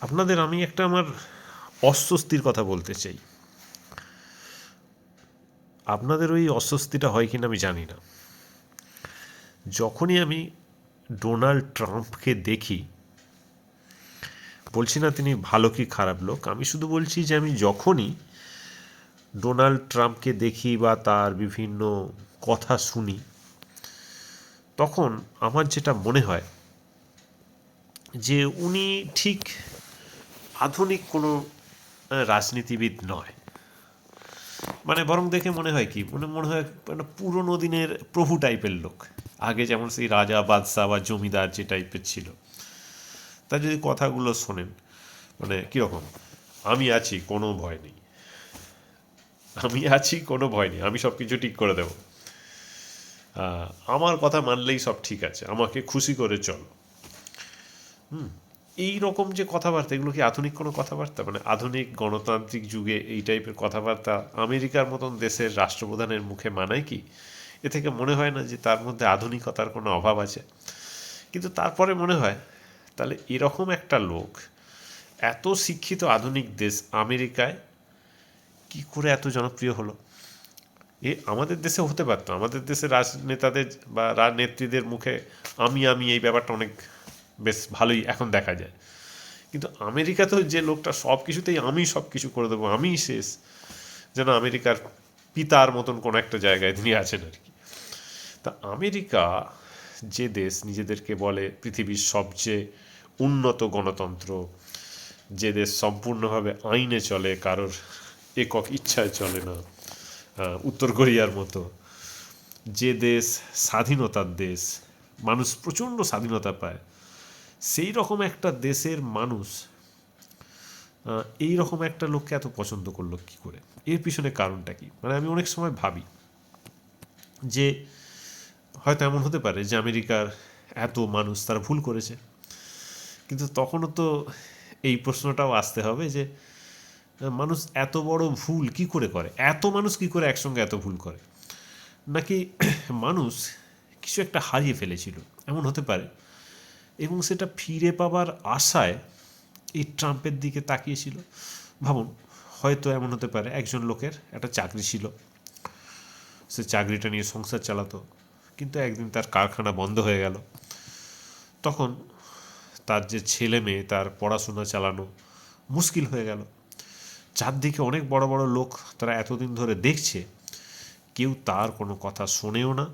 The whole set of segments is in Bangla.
আপনাদের আমি একটা আমার অস্বস্তির কথা বলতে চাই। আপনাদের ওই অস্বস্তিটা হয় কিনা আমি জানি না। যখনই আমি ডোনাল্ড ট্রাম্পকে দেখি, বলছি না তিনি ভালো কি খারাপ লোক, আমি শুধু বলছি যে আমি যখনই ডোনাল্ড ট্রাম্পকে দেখি বা তার বিভিন্ন কথা শুনি, তখন আমার যেটা মনে হয় যে উনি ঠিক আধুনিক কোনো রাজনীতিবিদ নয়। মানে বরং দেখে মনে হয় কি, মনে মনে হয় মানে পুরোনো দিনের প্রভু টাইপের লোক। আগে যেমন সেই রাজা, বাদশাহ বা জমিদার যে টাইপের ছিল। তা যদি কথাগুলো শোনেন মানে কীরকম? আমি আছি, কোনো ভয় নেই। আমি আছি, কোনো ভয় নেই। আমি সব কিছু ঠিক করে দেব। আমার কথা মানলেই সব ঠিক আছে। আমাকে খুশি করে চলো। হুম। এই রকম যে কথাবার্তা, এগুলো কি আধুনিক কোনো কথাবার্তা? মানে আধুনিক গণতান্ত্রিক যুগে এই টাইপের কথাবার্তা আমেরিকার মতন দেশের রাষ্ট্রপ্রধানের মুখে মানায় কি? এ থেকে মনে হয় না যে তার মধ্যে আধুনিকতার কোনো অভাব আছে। কিন্তু তারপরে মনে হয়, তাহলে এরকম একটা লোক, এত শিক্ষিত আধুনিক দেশ আমেরিকায় কি করে এত জনপ্রিয় হলো? এ আমাদের দেশে হতে পারতো। আমাদের দেশের রাজনেতাদের বা রাজনেত্রীদের মুখে আমি আমি এই ব্যাপারটা অনেক বেশ ভালোই এখন দেখা যায়। কিন্তু আমেরিকাতেও যে লোকটা সব কিছুতেই আমি সব কিছু করে দেবো, আমিই শেষ। যেন আমেরিকার পিতার মতন কোনো একটা জায়গায় তিনি আছেন আর কি। তা আমেরিকা যে দেশ নিজেদেরকে বলে পৃথিবীর সবচেয়ে উন্নত গণতন্ত্র, যে দেশ সম্পূর্ণভাবে আইনে চলে, কারোর একক ইচ্ছায় চলে না উত্তর কোরিয়ার মতো, যে দেশ স্বাধীনতার দেশ, মানুষ প্রচণ্ড স্বাধীনতা পায়। সেই রকম একটা দেশের মানুষ এই রকম একটা লোককে এত পছন্দ করল কি করে? এর পিছনে কারণটা কি? মানে আমি অনেক সময় ভাবি যে হয়তো এমন হতে পারে যে আমেরিকার এত মানুষ তারা ভুল করেছে। কিন্তু তখনও তো এই প্রশ্নটাও আসতে হবে যে মানুষ এত বড় ভুল কি করে করে? এত মানুষ কি করে একসঙ্গে এত ভুল করে? নাকি মানুষ কিছু একটা হারিয়ে ফেলেছিল? এমন হতে পারে এবং সেটা ফিরে পাবার আশায় এই ট্রাম্পের দিকে তাকিয়েছিল। ভাবুন, হয়তো এমন হতে পারে, একজন লোকের একটা চাকরি ছিল। সে চাকরিটা নিয়ে সংসার চালাতো, কিন্তু একদিন তার কারখানা বন্ধ হয়ে গেল। তখন তার যে ছেলে মেয়ে, তার পড়াশোনা চালানো মুশকিল হয়ে গেল। চারদিকে অনেক বড় বড় লোক তারা এতদিন ধরে দেখছে, কেউ তার কোনো কথা শোনেও না,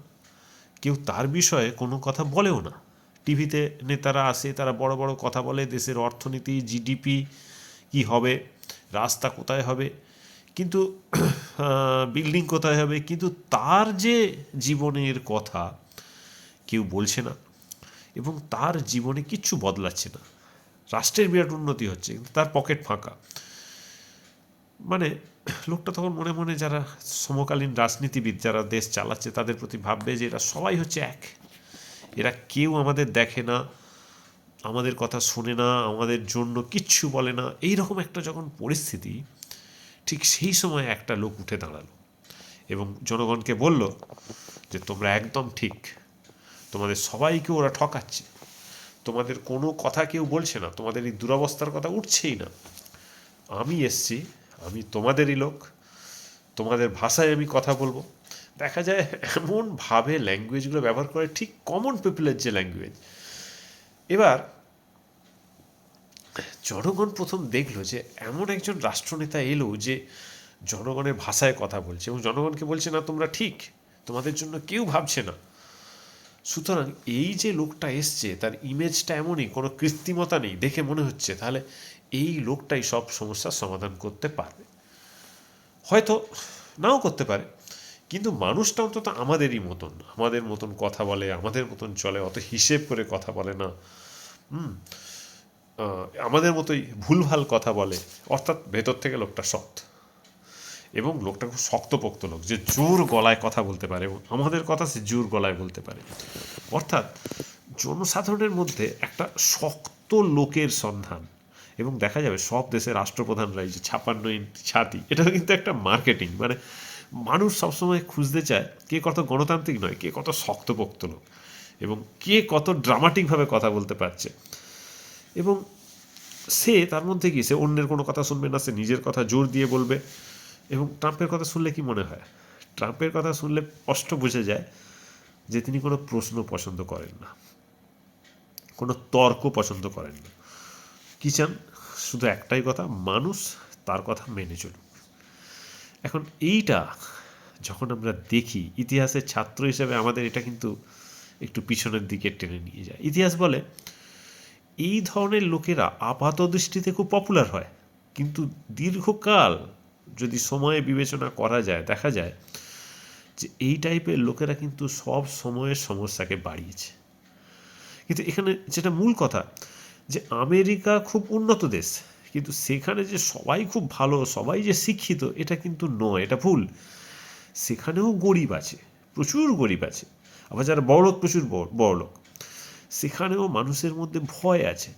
কেউ তার বিষয়ে কোনো কথা বলেও না। টিভিতে নেতারা আসে, তারা বড় বড় কথা বলে, দেশের অর্থনীতি জিডিপি কি হবে, রাস্তা কোথায় হবে, কিন্তু বিল্ডিং কোথায় হবে, কিন্তু তার যে জীবনের কথা কেউ বলছে না এবং তার জীবনে কিচ্ছু বদলাচ্ছে না। রাষ্ট্রের বিরাট উন্নতি হচ্ছে, কিন্তু তার পকেট ফাঁকা। মানে লোকটা তখন মনে মনে যারা সমকালীন রাজনীতিবিদ যারা দেশ চালাচ্ছে, তাদের প্রতি ভাববে যে এরা সবাই হচ্ছে এক। এরা কেউ আমাদের দেখে না, আমাদের কথা শোনে না, আমাদের জন্য কিচ্ছু বলে না। এই রকম একটা যখন পরিস্থিতি, ঠিক সেই সময় একটা লোক উঠে দাঁড়াল এবং জনগণকে বলল যে, তোমরা একদম ঠিক। তোমাদের সবাইকে ওরা ঠকাচ্ছে। তোমাদের কোনো কথা কেউ বলছে না। তোমাদের এই দুরবস্থার কথা উঠছেই না। আমি এসছি, আমি তোমাদেরই লোক। তোমাদের ভাষায় আমি কথা বলব। দেখা যায় এমনভাবে ল্যাঙ্গুয়েজগুলো ব্যবহার করে, ঠিক কমন পিপলের যে ল্যাঙ্গুয়েজ এবার, জনগণ প্রথম দেখল যে, এমন একজন রাষ্ট্রনেতা এলো যে, জনগণের ভাষায় কথা বলছে এবং জনগণকে বলছে, না, তোমরা ঠিক, তোমাদের জন্য কেউ ভাবছে না। সুতরাং এই যে লোকটা এসছে, তার ইমেজটা এমনই, কোনো কৃত্রিমতা নেই, দেখে মনে হচ্ছে, তাহলে এই লোকটাই সব সমস্যার সমাধান করতে পারবে। হয়তো নাও করতে পারে। কিন্তু মানুষটা অন্তত আমাদেরই মতন, আমাদের মতন কথা বলে, আমাদের মতন চলে, অত হিসেব করে কথা বলে না। হুম আমাদের মতোই ভুলভাল কথা বলে, অর্থাৎ ভেতর থেকে লোকটা সৎ এবং লোকটা খুব শক্তপোক্ত লোক, যে জোর গলায় কথা বলতে পারে, এবং আমাদের কথা সে জোর গলায় বলতে পারে। অর্থাৎ জনসাধারণের মধ্যে একটা শক্ত লোকের সন্ধান, এবং দেখা যাবে সব দেশের রাষ্ট্রপ্রধানরাই যে ছাপান্ন ইঞ্চি ছাতি, এটাও কিন্তু একটা মার্কেটিং মানে মানুষ সবসময় খুঁজতে চায় কে কত গণতান্ত্রিক নয়, কে কত শক্তপোক্ত লোক এবং কে কত ড্রামাটিকভাবে কথা বলতে পারছে। এবং সে তার মধ্যে কি, সে অন্যের কোনো কথা শুনবে না, সে নিজের কথা জোর দিয়ে বলবে এবং ট্রাম্পের কথা শুনলে কি মনে হয়? ট্রাম্পের কথা শুনলে স্পষ্ট বুঝে যায় যে তিনি কোনো প্রশ্ন পছন্দ করেন না। কোনো তর্ক পছন্দ করেন না। কি চান? শুধু একটাই কথা, মানুষ তার কথা মেনে চলুক। এখন এইটা যখন আমরা দেখি, ইতিহাসের ছাত্র হিসেবে আমাদের এটা কিন্তু একটু পিছনের দিকে টেনে নিয়ে যায়। ইতিহাস বলে, এই ধরনের লোকেরা আপাত দৃষ্টিতে খুব পপুলার হয়। কিন্তু দীর্ঘকাল যদি সময়ে বিবেচনা করা যায়, দেখা যায় যে এই টাইপের লোকেরা কিন্তু সব সময়ের সমস্যাকে বাড়িয়েছে। কিন্তু এখানে যেটা মূল কথা, যে আমেরিকা খুব উন্নত দেশ। কিন্তু সেখানে যে সবাই খুব ভালো, সবাই যে শিক্ষিত, এটা কিন্তু নয়, এটা ভুল। সেখানেও গরিব আছে, প্রচুর গরিব আছে। আবার যারা বড়লোক প্রচুর বড়লোক সেখানেও মানুষের মধ্যে ভয় আছে।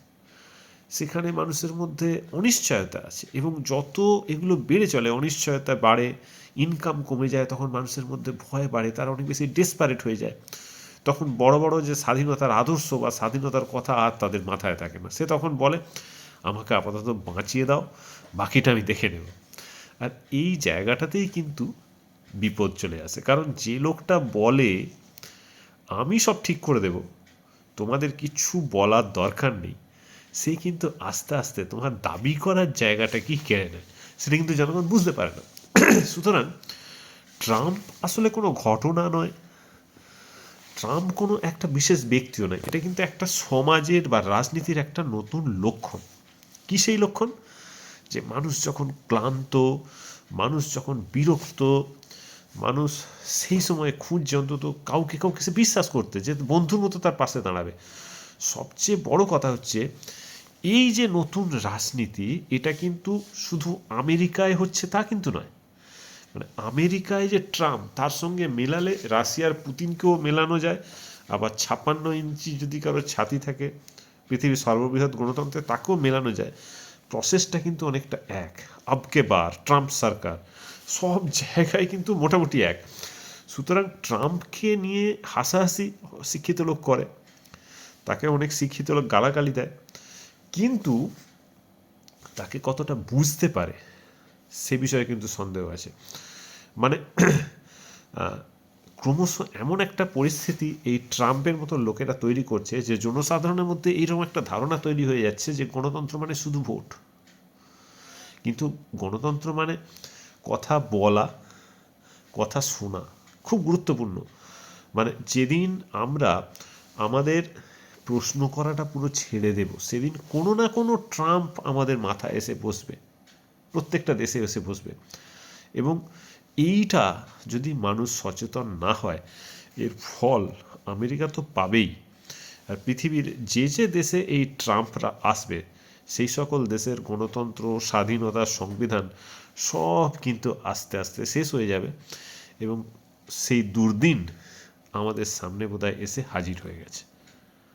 সেখানে মানুষের মধ্যে অনিশ্চয়তা আছে এবং যত এগুলো বেড়ে চলে, অনিশ্চয়তা বাড়ে ইনকাম কমে যায়, তখন মানুষের মধ্যে ভয় বাড়ে, তারা অনেক বেশি ডেসপারেট হয়ে যায়। তখন বড় বড় যে স্বাধীনতার আদর্শ বা স্বাধীনতার কথা আর তাদের মাথায় থাকে না। সে তখন বলে আমাকে আপাতত বাঁচিয়ে দাও, বাকিটা আমি দেখে নেব। আর এই জায়গাটাতেই কিন্তু বিপদ চলে আসে। কারণ যে লোকটা বলে, আমি সব ঠিক করে দেব, তোমাদের কিছু বলার দরকার নেই, সে কিন্তু আস্তে আস্তে তোমার দাবি করার জায়গাটা কি কেড়ে নেয়। সেটা কিন্তু জনগণ বুঝতে পারে না। সুতরাং ট্রাম্প আসলে কোনো ঘটনা নয়। ট্রাম্প কোনো একটা বিশেষ ব্যক্তিও নয়। এটা কিন্তু একটা সমাজের বা রাজনীতির একটা নতুন লক্ষণ। কী সেই লক্ষণ? যে মানুষ যখন ক্লান্ত, মানুষ যখন বিরক্ত, মানুষ সেই সময় খুঁজছে অন্তত কাউকে কাউকে সে বিশ্বাস করতে, যে বন্ধুর মতো তার পাশে দাঁড়াবে। সবচেয়ে বড় কথা হচ্ছে, এই যে নতুন রাজনীতি, এটা কিন্তু শুধু আমেরিকায় হচ্ছে তা কিন্তু নয়। মানে আমেরিকায় যে ট্রাম্প, তার সঙ্গে মেলালে রাশিয়ার পুতিনকেও মেলানো যায়, আবার ছাপ্পান্ন ইঞ্চি যদি কারও ছাতি থাকে পৃথিবীর সর্ববৃহৎ গণতন্ত্রে তাকেও মেলানো যায়। প্রসেসটা কিন্তু অনেকটা এক। আবকে বার ট্রাম্প সরকার, সব জায়গায় কিন্তু মোটামুটি এক। সুতরাং ট্রাম্পকে নিয়ে হাসাহাসি শিক্ষিত লোক করে। তাকে অনেক শিক্ষিত লোক গালাগালি দেয়। কিন্তু তাকে কতটা বুঝতে পারে, সে বিষয়ে কিন্তু সন্দেহ আছে। মানে ক্রমশ এমন একটা পরিস্থিতি এই ট্রাম্পের মতো লোকেরা তৈরি করছে যে জনসাধারণের মধ্যে এইরকম একটা ধারণা তৈরি হয়ে যাচ্ছে যে গণতন্ত্র মানে শুধু ভোট। কিন্তু গণতন্ত্র মানে কথা বলা, কথা শোনা খুব গুরুত্বপূর্ণ। মানে যেদিন আমরা আমাদের প্রশ্ন করাটা পুরো ছেড়ে দেব, সেদিন কোনো না কোনো ট্রাম্প আমাদের মাথায় এসে বসবে, প্রত্যেকটা দেশে এসে বসবে। এবং এইটা যদি মানুষ সচেতন না হয়, এর ফল আমেরিকা তো পাবেই। আর পৃথিবীর যে যে দেশে এই ট্রাম্পরা আসবে, সেই সকল দেশের গণতন্ত্র, স্বাধীনতা, সংবিধান সব কিন্তু আস্তে আস্তে শেষ হয়ে যাবে এবং সেই দুর্দিন আমাদের সামনে বোধহয় এসে হাজির হয়ে গেছে।